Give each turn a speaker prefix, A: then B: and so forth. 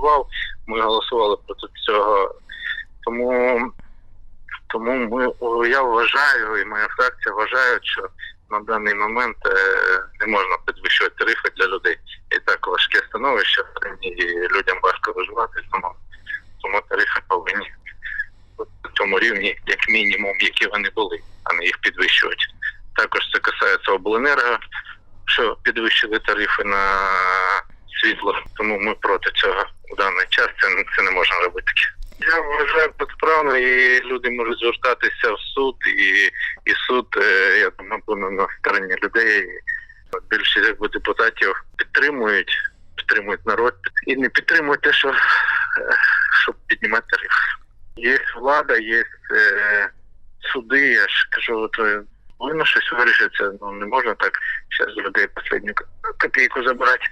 A: голосував. Ми голосували проти цього. Тому, тому ми, я вважаю, і моя фракція вважає, що на даний момент е, не можна підвищувати тарифи для людей. І так важке становище, і людям важко виживати, тому, тому тарифи повинні на цьому рівні, як мінімум, які вони були, а не їх підвищувати. Також це касається обленерго, що підвищили тарифи на світло, тому ми проти цього в даний час. Це, це не можна робити. Я вважаю безправно, і люди можуть звертатися в суд, і, і суд, е, я думаю, буде на стороні людей. Більшість якби, депутатів підтримують, підтримують народ і не підтримують те, що е, щоб піднімати тариф. Є влада, є е, суди, я ж кажу, е, повинно щось вирішиться. Ну не можна так зараз людей останню копійку забирати.